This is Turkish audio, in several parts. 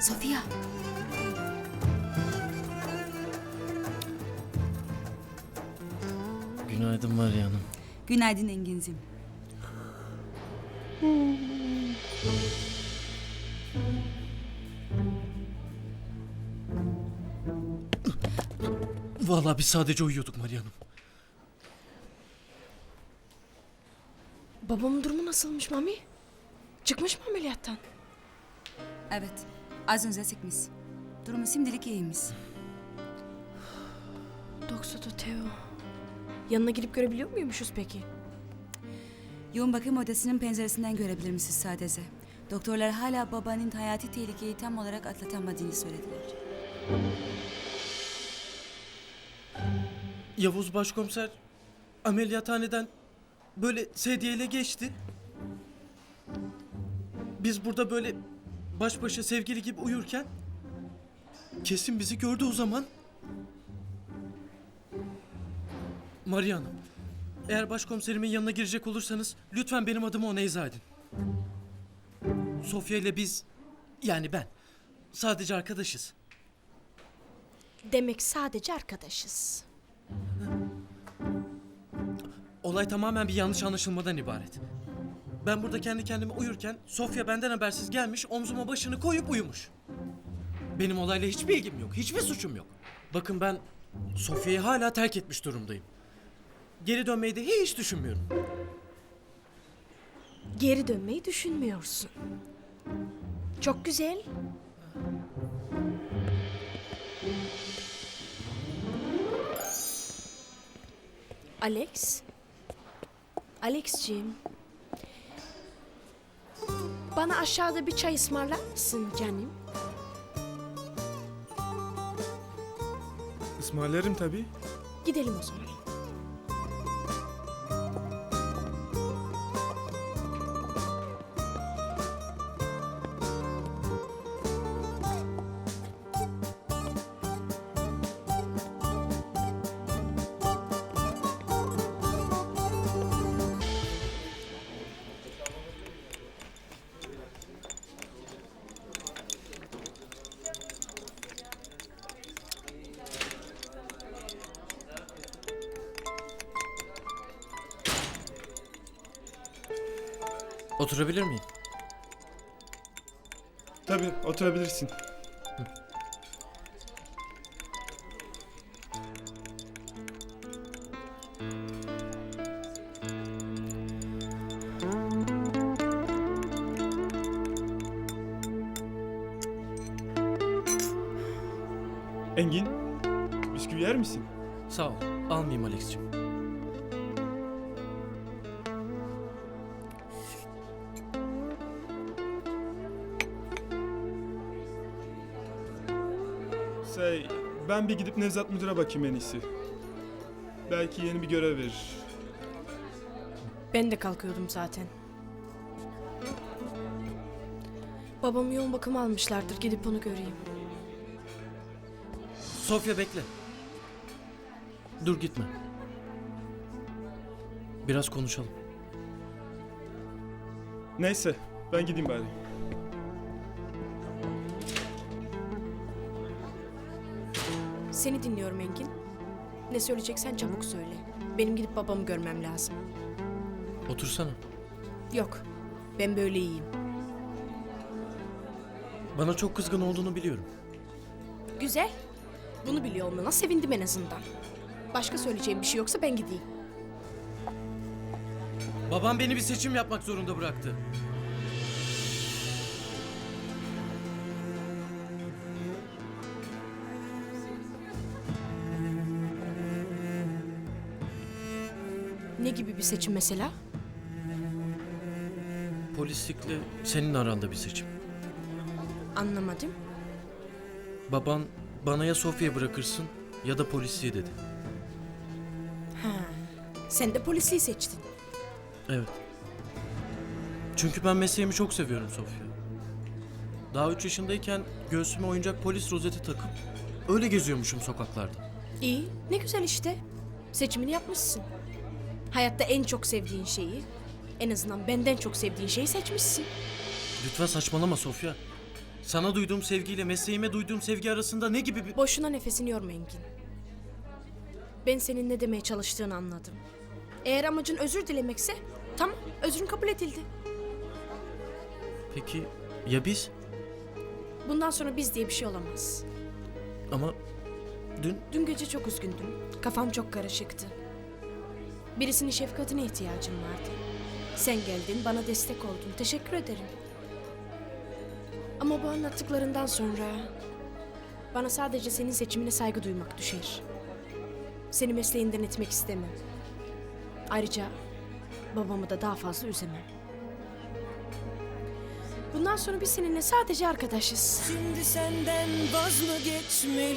Sofia. Günaydın Maria Hanım. Günaydın Engin'cim. Vallahi biz sadece uyuyorduk Maria Hanım. Babamın durumu nasılmış Mami? Çıkmış mı ameliyattan? Evet. Az önce çıkmış. Durumu şimdilik iyiymiş. Doksoto Teo. Yanına gidip görebiliyor muymuşuz peki? Yoğun bakım odasının penceresinden görebilir misiniz sadece? Doktorlar hala babanın hayati tehlikeyi tam olarak atlatamadığını söylediler. Yavuz Başkomiser ameliyathaneden böyle sedyeyle geçti. Biz burada böyle baş başa sevgili gibi uyurken kesin bizi gördü o zaman. Maria Hanım, eğer başkomiserimin yanına girecek olursanız lütfen benim adımı ona izah edin. Sofya ile biz, yani ben, sadece arkadaşız. Demek sadece arkadaşız. Olay tamamen bir yanlış anlaşılmadan ibaret. Ben burada kendi kendime uyurken Sofya benden habersiz gelmiş omzuma başını koyup uyumuş. Benim olayla hiçbir ilgim yok, hiçbir suçum yok. Bakın ben Sofya'yı hala terk etmiş durumdayım. Geri dönmeyi de hiç düşünmüyorum. Geri dönmeyi düşünmüyorsun. Çok güzel. Alex? Alexciğim. Bana aşağıda bir çay ısmarlar mısın canım? Ismarlarım tabii. Gidelim o zaman. Oturabilir miyim? Tabii oturabilirsin. Engin, bisküvi yer misin? Sağ ol. Almayayım Alex'ciğim. Şey, ben bir gidip Nevzat Müdür'e bakayım en iyisi. Belki yeni bir görev verir. Ben de kalkıyordum zaten. Babamı yoğun bakım almışlardır. Gidip onu göreyim. Sofya bekle. Dur gitme. Biraz konuşalım. Neyse, ben gideyim bari. Seni dinliyorum Engin. Ne söyleyeceksen çabuk söyle. Benim gidip babamı görmem lazım. Otursana. Yok. Ben böyle iyiyim. Bana çok kızgın olduğunu biliyorum. Güzel. Bunu biliyor olmana sevindim en azından. Başka söyleyeceğim bir şey yoksa ben gideyim. Babam beni bir seçim yapmak zorunda bıraktı. Ne gibi bir seçim mesela? Polislikle senin aranda bir seçim. Anlamadım. Baban bana ya Sofya'yı bırakırsın ya da polisliği dedi. Ha. Sen de polisi seçtin. Evet. Çünkü ben mesleğimi çok seviyorum Sofya. Daha üç yaşındayken göğsüme oyuncak polis rozeti takıp öyle geziyormuşum sokaklarda. İyi. Ne güzel işte. Seçimini yapmışsın. Hayatta en çok sevdiğin şeyi, en azından benden çok sevdiğin şeyi seçmişsin. Lütfen saçmalama Sofya. Sana duyduğum sevgiyle mesleğime duyduğum sevgi arasında ne gibi bir... Boşuna nefesini yorma Engin. Ben senin ne demeye çalıştığını anladım. Eğer amacın özür dilemekse tamam özrün kabul edildi. Peki ya biz? Bundan sonra biz diye bir şey olamaz. Ama dün Dün gece çok üzgündüm. Kafam çok karışıktı. Birisinin şefkatine ihtiyacım vardı. Sen geldin, bana destek oldun. Teşekkür ederim. Ama bu anlattıklarından sonra bana sadece senin seçimine saygı duymak düşer. Seni mesleğinden etmek istemem. Ayrıca babamı da daha fazla üzemem. Bundan sonra biz seninle sadece arkadaşız. Şimdi senden vaz mı geçmeli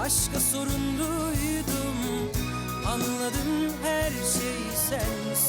aşka sorumluydum. Anladım her şey sensin.